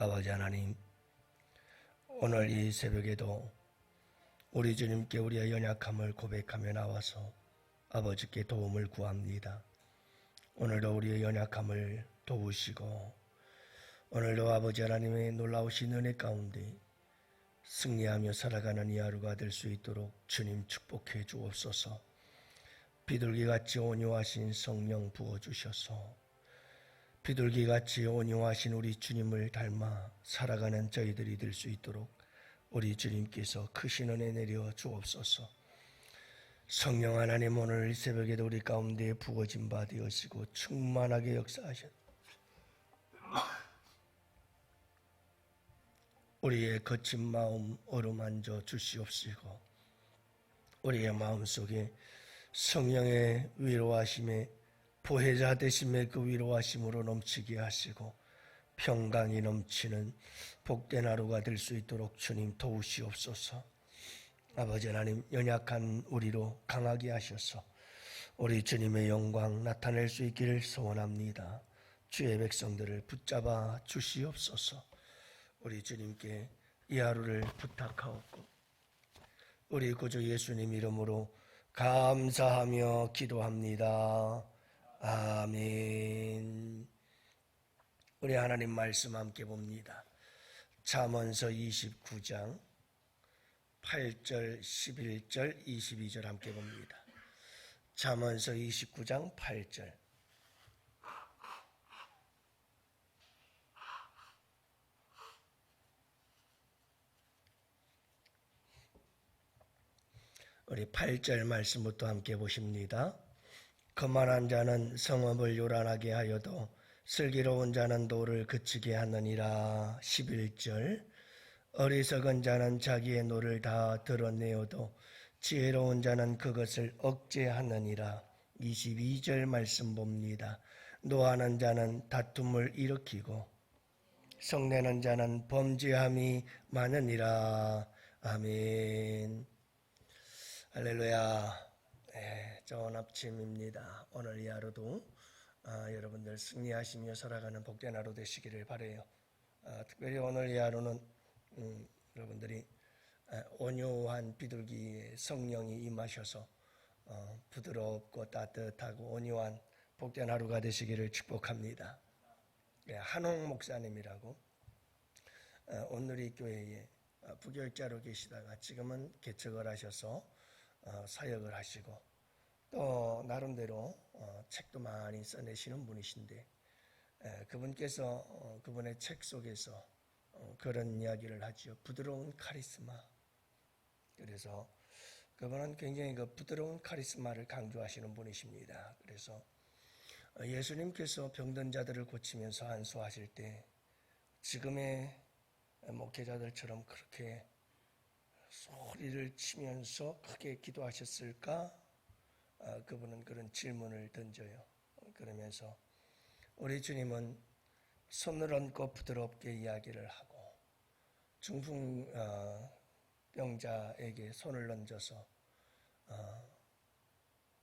아버지 하나님, 오늘 이 새벽에도 우리 주님께 우리의 연약함을 고백하며 나와서 아버지께 도움을 구합니다. 오늘도 우리의 연약함을 도우시고 오늘도 아버지 하나님의 놀라우신 은혜 가운데 승리하며 살아가는 이 하루가 될 수 있도록 주님 축복해 주옵소서. 비둘기같이 온유하신 성령 부어주셔서 비둘기같이 온유하신 우리 주님을 닮아 살아가는 저희들이 될 수 있도록 우리 주님께서 크신 은혜 내려 주옵소서. 성령 하나님 오늘 이 새벽에도 우리 가운데 부어진 바 되어시고 충만하게 역사하셨. 우리의 거친 마음 어루만져 주시옵시고 우리의 마음 속에 성령의 위로하심에 보혜자 되심의 그 위로하심으로 넘치게 하시고 평강이 넘치는 복된 하루가 될 수 있도록 주님 도우시옵소서. 아버지 하나님 연약한 우리로 강하게 하셔서 우리 주님의 영광 나타낼 수 있기를 소원합니다. 주의 백성들을 붙잡아 주시옵소서. 우리 주님께 이 하루를 부탁하옵고 우리 구주 예수님 이름으로 감사하며 기도합니다. 아멘. 우리 하나님 말씀 함께 봅니다. 잠언서 29장 8절, 11절, 22절 함께 봅니다. 잠언서 29장 8절. 우리 8절 말씀부터 함께 보십니다. 거만한 자는 성읍을 요란하게 하여도 슬기로운 자는 노를 그치게 하느니라. 11절 어리석은 자는 자기의 노를 다 드러내어도 지혜로운 자는 그것을 억제하느니라. 22절 말씀 봅니다. 노하는 자는 다툼을 일으키고 성내는 자는 범죄함이 많으니라. 아멘. 할렐루야. 네, 좋은 아침입니다. 오늘 이 하루도 아, 여러분들 승리하시며 살아가는 복된 하루 되시기를 바래요. 아, 특별히 오늘 이 하루는 음, 여러분들이 아, 온유한 비둘기의 성령이 임하셔서 어, 부드럽고 따뜻하고 온유한 복된 하루가 되시기를 축복합니다. 예, 한홍 목사님이라고 어, 온누리 교회에 어, 부결자로 계시다가 지금은 개척을 하셔서 어, 사역을 하시고 또 나름대로 어, 책도 많이 써내시는 분이신데 에, 그분께서 어, 그분의 책 속에서 어, 그런 이야기를 하지요. 부드러운 카리스마. 그래서 그분은 굉장히 그 부드러운 카리스마를 강조하시는 분이십니다. 그래서 어, 예수님께서 병든 자들을 고치면서 안수하실 때 지금의 목회자들처럼 그렇게 소리를 치면서 크게 기도하셨을까? 아, 그분은 그런 질문을 던져요. 그러면서 우리 주님은 손을 얹고 부드럽게 이야기를 하고 중풍 어, 병자에게 손을 얹어서 어,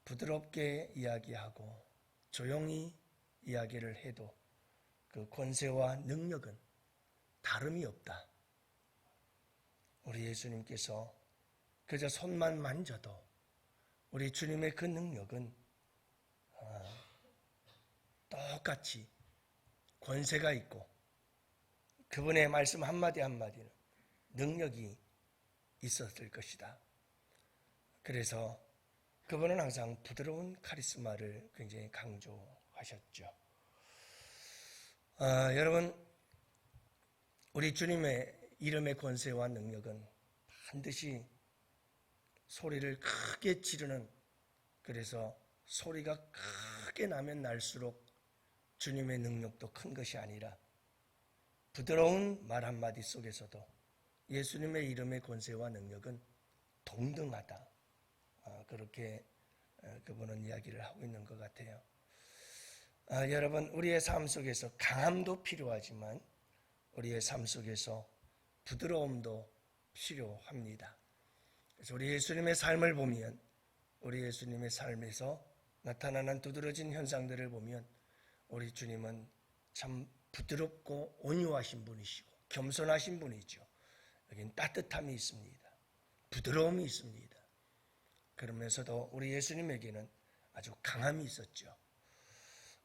부드럽게 이야기하고 조용히 이야기를 해도 그 권세와 능력은 다름이 없다. 우리 예수님께서 그저 손만 만져도 우리 주님의 그 능력은 아, 똑같이 권세가 있고 그분의 말씀 한마디 한마디는 능력이 있었을 것이다. 그래서 그분은 항상 부드러운 카리스마를 굉장히 강조하셨죠. 아, 여러분, 우리 주님의 이름의 권세와 능력은 반드시 소리를 크게 지르는 그래서 소리가 크게 나면 날수록 주님의 능력도 큰 것이 아니라 부드러운 말 한마디 속에서도 예수님의 이름의 권세와 능력은 동등하다. 아, 그렇게 어, 그분은 이야기를 하고 있는 것 같아요. 아, 여러분, 우리의 삶 속에서 강함도 필요하지만 우리의 삶 속에서 부드러움도 필요합니다. 그래서 우리 예수님의 삶을 보면 우리 예수님의 삶에서 나타나는 두드러진 현상들을 보면 우리 주님은 참 부드럽고 온유하신 분이시고 겸손하신 분이죠. 여기는 따뜻함이 있습니다. 부드러움이 있습니다. 그러면서도 우리 예수님에게는 아주 강함이 있었죠.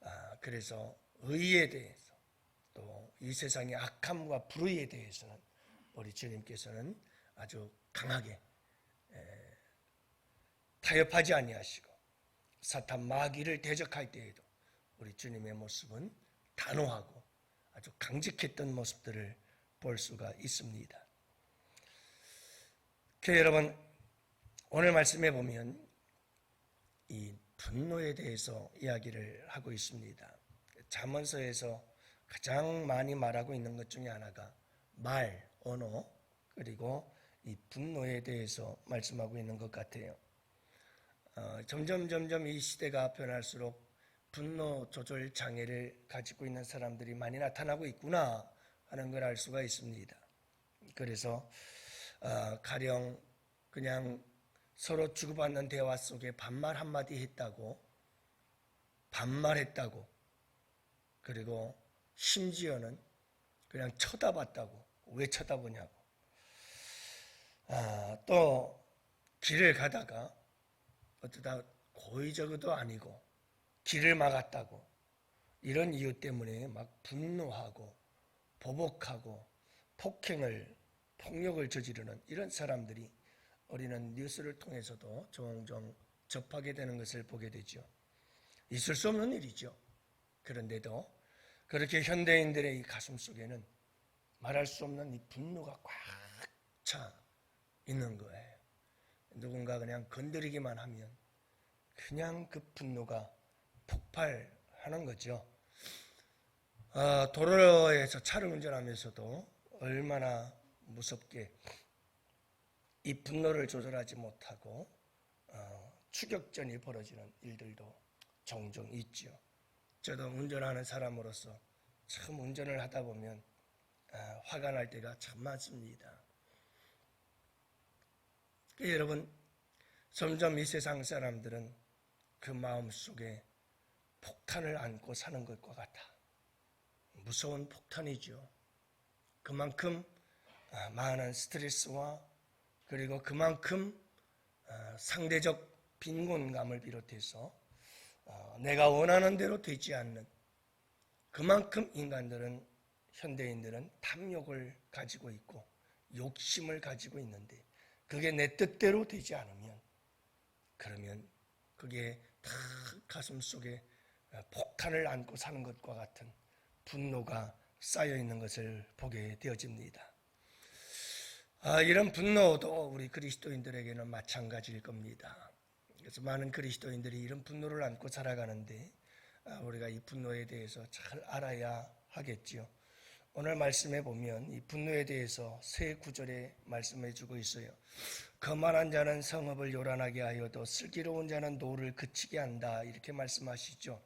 아, 그래서 의에 대해서 또 이 세상의 악함과 불의에 대해서는 우리 주님께서는 아주 강하게 에, 타협하지 아니하시고 사탄 마귀를 대적할 때에도 우리 주님의 모습은 단호하고 아주 강직했던 모습들을 볼 수가 있습니다. 교회 여러분, 오늘 말씀해 보면 이 분노에 대해서 이야기를 하고 있습니다. 잠언서에서 가장 많이 말하고 있는 것 중에 하나가 말, 언어, 그리고 이 분노에 대해서 말씀하고 있는 것 같아요. 어, 점점 점점 이 시대가 변할수록 분노 조절 장애를 가지고 있는 사람들이 많이 나타나고 있구나 하는 걸 알 수가 있습니다. 그래서 어, 가령 그냥 서로 주고받는 대화 속에 반말 한마디 했다고 반말했다고 그리고 심지어는 그냥 쳐다봤다고 왜 쳐다보냐고 아, 또 길을 가다가 어쩌다 고의적으로도 아니고 길을 막았다고 이런 이유 때문에 막 분노하고 보복하고 폭행을 폭력을 저지르는 이런 사람들이 우리는 뉴스를 통해서도 종종 접하게 되는 것을 보게 되죠. 있을 수 없는 일이죠. 그런데도 그렇게 현대인들의 이 가슴 속에는 말할 수 없는 이 분노가 꽉 차 있는 거예요. 누군가 그냥 건드리기만 하면 그냥 그 분노가 폭발하는 거죠. 어, 도로에서 차를 운전하면서도 얼마나 무섭게 이 분노를 조절하지 못하고 어, 추격전이 벌어지는 일들도 종종 있죠. 저도 운전하는 사람으로서 참 운전을 하다 보면 아, 화가 날 때가 참 많습니다. 그 여러분, 점점 이 세상 사람들은 그 마음 속에 폭탄을 안고 사는 것과 같아. 무서운 폭탄이죠. 그만큼 아, 많은 스트레스와 그리고 그만큼 아, 상대적 빈곤감을 비롯해서 어, 내가 원하는 대로 되지 않는 그만큼 인간들은 현대인들은 탐욕을 가지고 있고 욕심을 가지고 있는데 그게 내 뜻대로 되지 않으면 그러면 그게 다 가슴 속에 폭탄을 안고 사는 것과 같은 분노가 쌓여 있는 것을 보게 되어집니다. 아, 이런 분노도 우리 그리스도인들에게는 마찬가지일 겁니다. 그래서 많은 그리스도인들이 이런 분노를 안고 살아가는데 아, 우리가 이 분노에 대해서 잘 알아야 하겠지요. 오늘 말씀해 보면 이 분노에 대해서 세 구절에 말씀해 주고 있어요. 거만한 자는 성읍을 요란하게 하여도 슬기로운 자는 노를 그치게 한다 이렇게 말씀하시죠.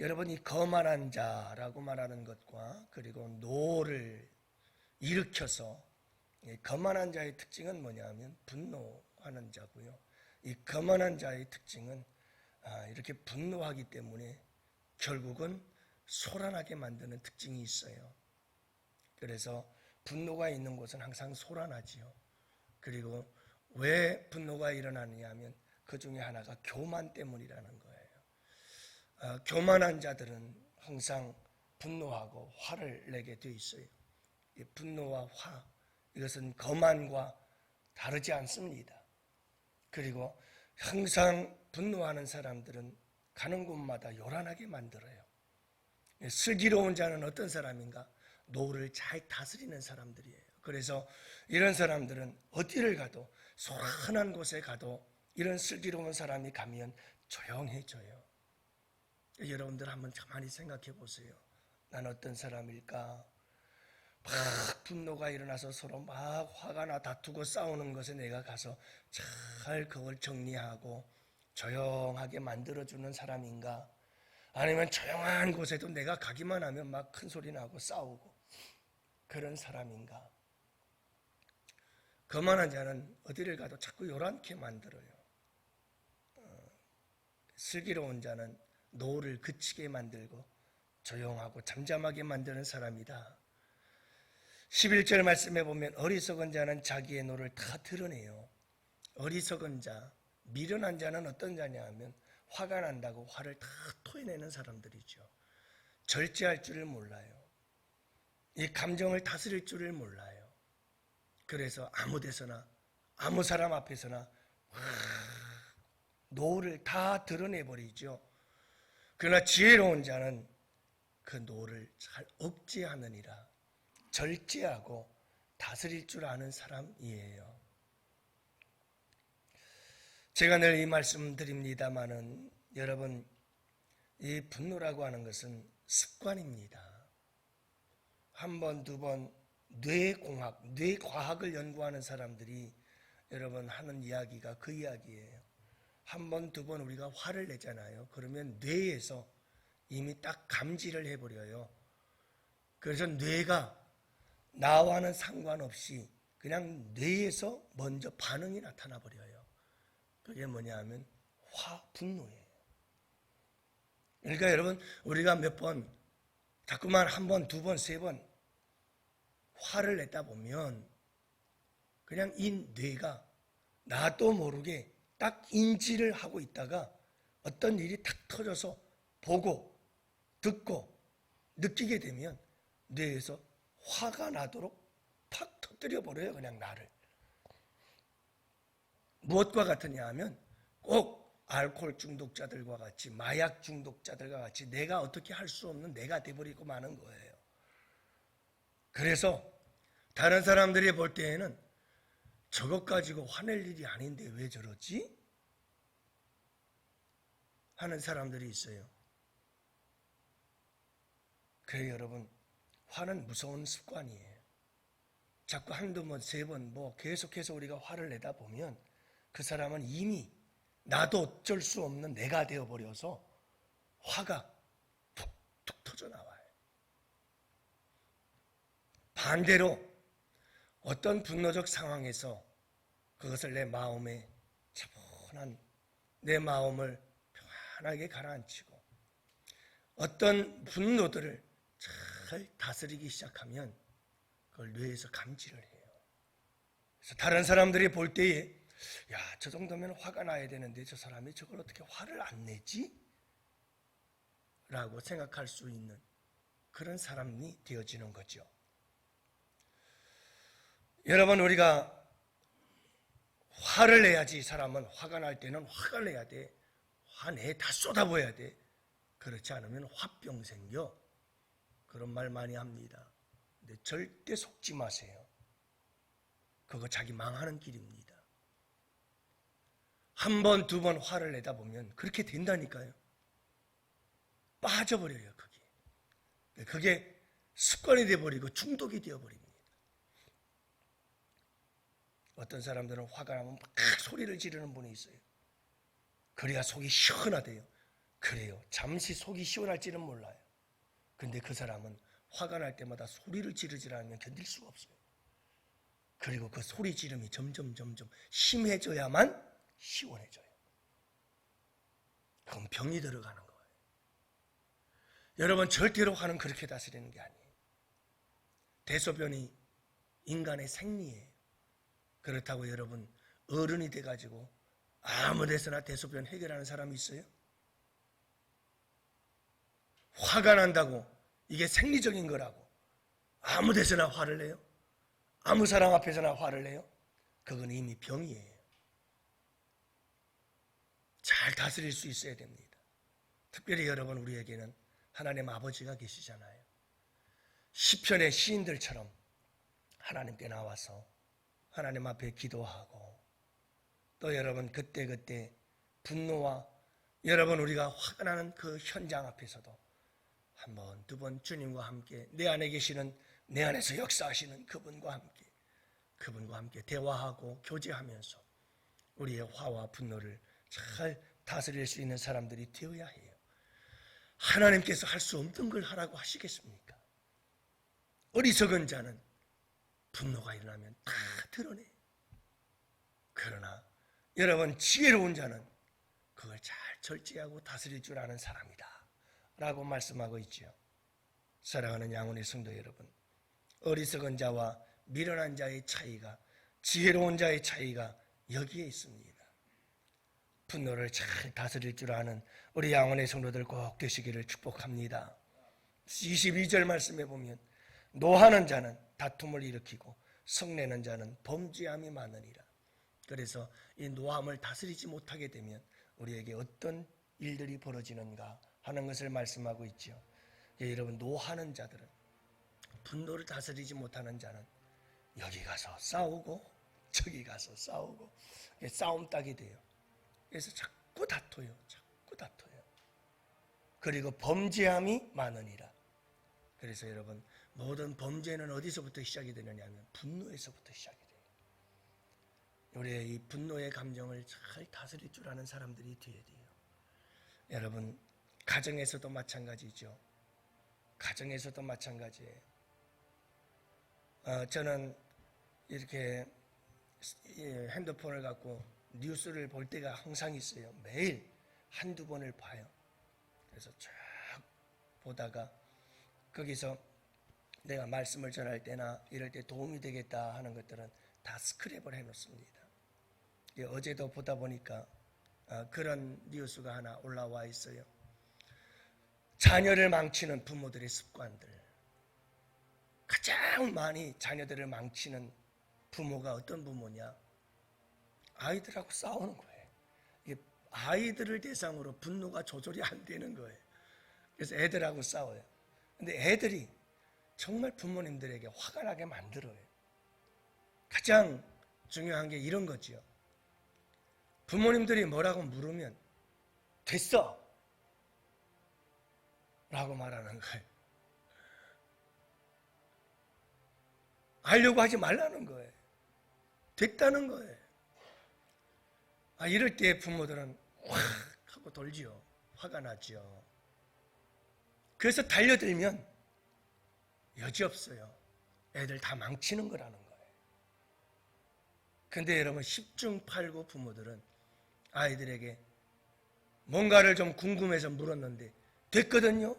여러분 이 거만한 자라고 말하는 것과 그리고 노를 일으켜서 거만한 자의 특징은 뭐냐면 분노하는 자고요. 이 거만한 자의 특징은 아, 이렇게 분노하기 때문에 결국은 소란하게 만드는 특징이 있어요. 그래서 분노가 있는 곳은 항상 소란하지요. 그리고 왜 분노가 일어나느냐 하면 그 중에 하나가 교만 때문이라는 거예요. 아, 교만한 자들은 항상 분노하고 화를 내게 돼 있어요. 분노와 화, 이것은 거만과 다르지 않습니다. 그리고 항상 분노하는 사람들은 가는 곳마다 요란하게 만들어요. 슬기로운 자는 어떤 사람인가? 노를 잘 다스리는 사람들이에요. 그래서 이런 사람들은 어디를 가도 소란한 곳에 가도 이런 슬기로운 사람이 가면 조용해져요. 여러분들 한번 가만히 생각해 보세요. 난 어떤 사람일까? 막 분노가 일어나서 서로 막 화가 나 다투고 싸우는 것에 내가 가서 잘 그걸 정리하고 조용하게 만들어주는 사람인가? 아니면 조용한 곳에도 내가 가기만 하면 막 큰 소리 나고 싸우고 그런 사람인가? 거만한 자는 어디를 가도 자꾸 요란케 만들어요. 어, 슬기로운 자는 노를 그치게 만들고 조용하고 잠잠하게 만드는 사람이다. 11절 말씀에 보면 어리석은 자는 자기의 노를 다 드러내요. 어리석은 자, 미련한 자는 어떤 자냐 하면 화가 난다고 화를 다 토해내는 사람들이죠. 절제할 줄을 몰라요. 이 감정을 다스릴 줄을 몰라요. 그래서 아무 데서나 아무 사람 앞에서나 노를 다 드러내버리죠. 그러나 지혜로운 자는 그 노를 잘 억제하느니라. 절제하고 다스릴 줄 아는 사람이에요. 제가 늘 이 말씀 드립니다마는 여러분 이 분노라고 하는 것은 습관입니다. 한 번, 두 번 뇌공학, 뇌과학을 연구하는 사람들이 여러분 하는 이야기가 그 이야기예요. 한 번, 두 번 우리가 화를 내잖아요. 그러면 뇌에서 이미 딱 감지를 해버려요. 그래서 뇌가 나와는 상관없이 그냥 뇌에서 먼저 반응이 나타나 버려요. 그게 뭐냐 하면 화, 분노예요. 그러니까 여러분, 우리가 몇 번, 자꾸만 한 번, 두 번, 세 번 화를 냈다 보면 그냥 이 뇌가 나도 모르게 딱 인지를 하고 있다가 어떤 일이 탁 터져서 보고 듣고 느끼게 되면 뇌에서 화가 나도록 팍 터뜨려 버려요 그냥 나를 무엇과 같으냐 하면 꼭 알코올 중독자들과 같이 마약 중독자들과 같이 내가 어떻게 할 수 없는 내가 돼버리고 마는 거예요 그래서 다른 사람들이 볼 때에는 저것 가지고 화낼 일이 아닌데 왜 저러지? 하는 사람들이 있어요. 그래 여러분 화는 무서운 습관이에요. 자꾸 한두 번, 세 번, 뭐 계속해서 우리가 화를 내다 보면 그 사람은 이미 나도 어쩔 수 없는 내가 되어버려서 화가 툭툭 터져 나와요. 반대로 어떤 분노적 상황에서 그것을 내 마음에 차분한 내 마음을 편하게 가라앉히고 어떤 분노들을 잘 다스리기 시작하면 그걸 뇌에서 감지를 해요. 그래서 다른 사람들이 볼 때에 야, 저 정도면 화가 나야 되는데 저 사람이 저걸 어떻게 화를 안 내지? 라고 생각할 수 있는 그런 사람이 되어지는 거죠. 여러분 우리가 화를 내야지 사람은 화가 날 때는 화가 내야 돼. 화내 다 쏟아부어야 돼. 그렇지 않으면 화병 생겨. 그런 말 많이 합니다. 근데 절대 속지 마세요. 그거 자기 망하는 길입니다. 한 번, 두 번 화를 내다 보면 그렇게 된다니까요. 빠져버려요, 그게. 그게 습관이 되어버리고 중독이 되어버립니다. 어떤 사람들은 화가 나면 막 소리를 지르는 분이 있어요. 그래야 속이 시원하대요. 그래요. 잠시 속이 시원할지는 몰라요. 근데 그 사람은 화가 날 때마다 소리를 지르지 않으면 견딜 수가 없어요. 그리고 그 소리 지름이 점점 점점 심해져야만 시원해져요. 그럼 병이 들어가는 거예요. 여러분 절대로 화는 그렇게 다스리는 게 아니에요. 대소변이 인간의 생리예요. 그렇다고 여러분 어른이 돼가지고 아무 데서나 대소변 해결하는 사람이 있어요? 화가 난다고 이게 생리적인 거라고 아무 데서나 화를 내요? 아무 사람 앞에서나 화를 내요? 그건 이미 병이에요. 잘 다스릴 수 있어야 됩니다. 특별히 여러분 우리에게는 하나님 아버지가 계시잖아요. 시편의 시인들처럼 하나님께 나와서 하나님 앞에 기도하고 또 여러분 그때 그때 분노와 여러분 우리가 화가 나는 그 현장 앞에서도 한 번, 두 번 주님과 함께 내 안에 계시는 내 안에서 역사하시는 그분과 함께 그분과 함께 대화하고 교제하면서 우리의 화와 분노를 잘 다스릴 수 있는 사람들이 되어야 해요. 하나님께서 할 수 없는 걸 하라고 하시겠습니까? 어리석은 자는 분노가 일어나면 다 드러내. 그러나 여러분 지혜로운 자는 그걸 잘 절제하고 다스릴 줄 아는 사람이다. 라고 말씀하고 있죠. 사랑하는 양원의 성도 여러분, 어리석은 자와 미련한 자의 차이가 지혜로운 자의 차이가 여기에 있습니다. 분노를 잘 다스릴 줄 아는 우리 양원의 성도들 꼭 되시기를 축복합니다. 22절 말씀에 보면 노하는 자는 다툼을 일으키고 성내는 자는 범죄함이 많으니라. 그래서 이 노함을 다스리지 못하게 되면 우리에게 어떤 일들이 벌어지는가 하는 것을 말씀하고 있죠. 예, 여러분 노하는 자들은 분노를 다스리지 못하는 자는 여기 가서 싸우고 저기 가서 싸우고 예, 싸움 딱이 돼요. 그래서 자꾸 다퉈요. 자꾸 다퉈요. 그리고 범죄함이 많으니라. 그래서 여러분 모든 범죄는 어디서부터 시작이 되느냐면 분노에서부터 시작이 돼요. 우리의 이 분노의 감정을 잘 다스릴 줄 아는 사람들이 돼야 돼요. 여러분 가정에서도 마찬가지죠. 가정에서도 마찬가지예요. 어, 저는 이렇게 이 핸드폰을 갖고 뉴스를 볼 때가 항상 있어요. 매일 한두 번을 봐요. 그래서 쭉 보다가 거기서 내가 말씀을 전할 때나 이럴 때 도움이 되겠다 하는 것들은 다 스크랩을 해놓습니다. 예, 어제도 보다 보니까 어, 그런 뉴스가 하나 올라와 있어요. 자녀를 망치는 부모들의 습관들. 가장 많이 자녀들을 망치는 부모가 어떤 부모냐? 아이들하고 싸우는 거예요. 아이들을 대상으로 분노가 조절이 안 되는 거예요. 그래서 애들하고 싸워요. 근데 애들이 정말 부모님들에게 화가 나게 만들어요. 가장 중요한 게 이런 거지요. 부모님들이 뭐라고 물으면 됐어. 라고 말하는 거예요. 알려고 하지 말라는 거예요. 됐다는 거예요. 아, 이럴 때 부모들은 확 하고 돌지요. 화가 나지요. 그래서 달려들면 여지없어요. 애들 다 망치는 거라는 거예요. 근데 여러분, 10중 8구 부모들은 아이들에게 뭔가를 좀 궁금해서 물었는데, 됐거든요?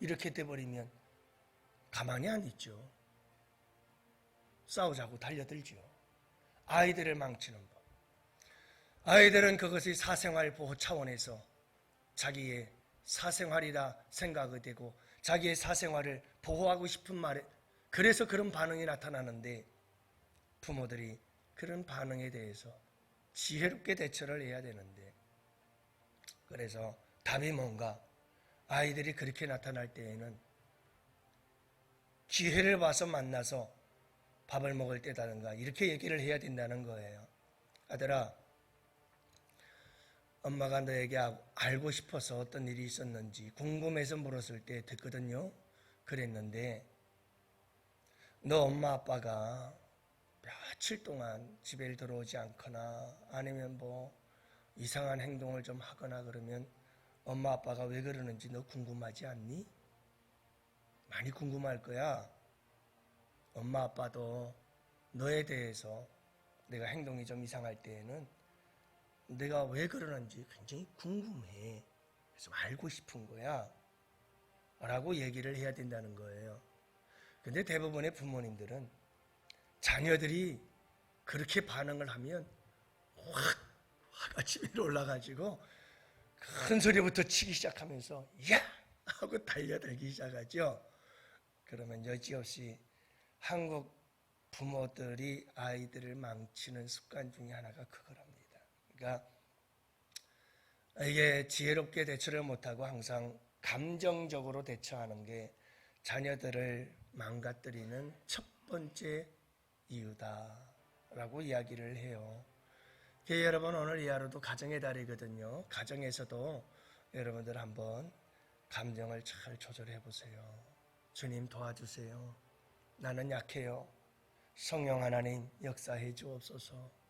이렇게 돼버리면 가만히 안 있죠. 싸우자고 달려들죠. 아이들을 망치는 법. 아이들은 그것이 사생활 보호 차원에서 자기의 사생활이라 생각이 되고 자기의 사생활을 보호하고 싶은 말에 그래서 그런 반응이 나타나는데 부모들이 그런 반응에 대해서 지혜롭게 대처를 해야 되는데 그래서 답이 뭔가 아이들이 그렇게 나타날 때에는 기회를 봐서 만나서 밥을 먹을 때다든가 이렇게 얘기를 해야 된다는 거예요. 아들아, 엄마가 너에게 알고 싶어서 어떤 일이 있었는지 궁금해서 물었을 때 됐거든요. 그랬는데 너 엄마 아빠가 며칠 동안 집에 들어오지 않거나 아니면 뭐 이상한 행동을 좀 하거나 그러면 엄마 아빠가 왜 그러는지 너 궁금하지 않니? 많이 궁금할 거야. 엄마 아빠도 너에 대해서 내가 행동이 좀 이상할 때에는 내가 왜 그러는지 굉장히 궁금해. 그래서 알고 싶은 거야. 라고 얘기를 해야 된다는 거예요. 근데 대부분의 부모님들은 자녀들이 그렇게 반응을 하면 확 화가 집에 올라가지고 큰 소리부터 치기 시작하면서 야 하고 달려들기 시작하죠. 그러면 여지없이 한국 부모들이 아이들을 망치는 습관 중에 하나가 그거랍니다. 그러니까 이게 지혜롭게 대처를 못하고 항상 감정적으로 대처하는 게 자녀들을 망가뜨리는 첫 번째 이유다라고 이야기를 해요. 그 여러분 오늘 이 하루도 가정의 달이거든요. 가정에서도 여러분들 한번 감정을 잘 조절해 보세요. 주님 도와주세요. 나는 약해요. 성령 하나님 역사해 주옵소서.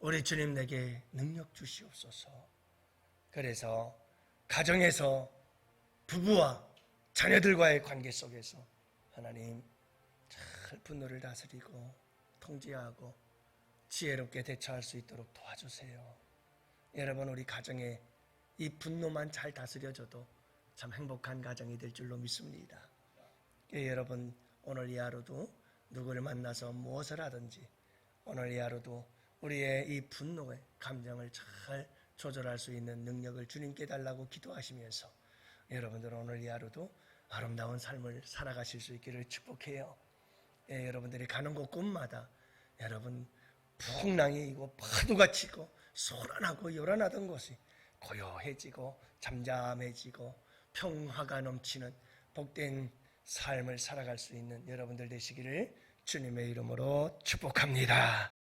우리 주님 내게 능력 주시옵소서. 그래서 가정에서 부부와 자녀들과의 관계 속에서 하나님 잘 분노를 다스리고 통제하고 지혜롭게 대처할 수 있도록 도와주세요. 여러분 우리 가정에 이 분노만 잘 다스려져도 참 행복한 가정이 될 줄로 믿습니다. 예, 여러분 오늘 이 하루도 누구를 만나서 무엇을 하든지 오늘 이 하루도 우리의 이 분노의 감정을 잘 조절할 수 있는 능력을 주님께 달라고 기도하시면서 여러분들 오늘 이 하루도 아름다운 삶을 살아가실 수 있기를 축복해요. 예, 여러분들이 가는 곳곳마다 여러분 풍랑이 이고 파도가 치고 소란하고 요란하던 곳이 고요해지고 잠잠해지고 평화가 넘치는 복된 삶을 살아갈 수 있는 여러분들 되시기를 주님의 이름으로 축복합니다.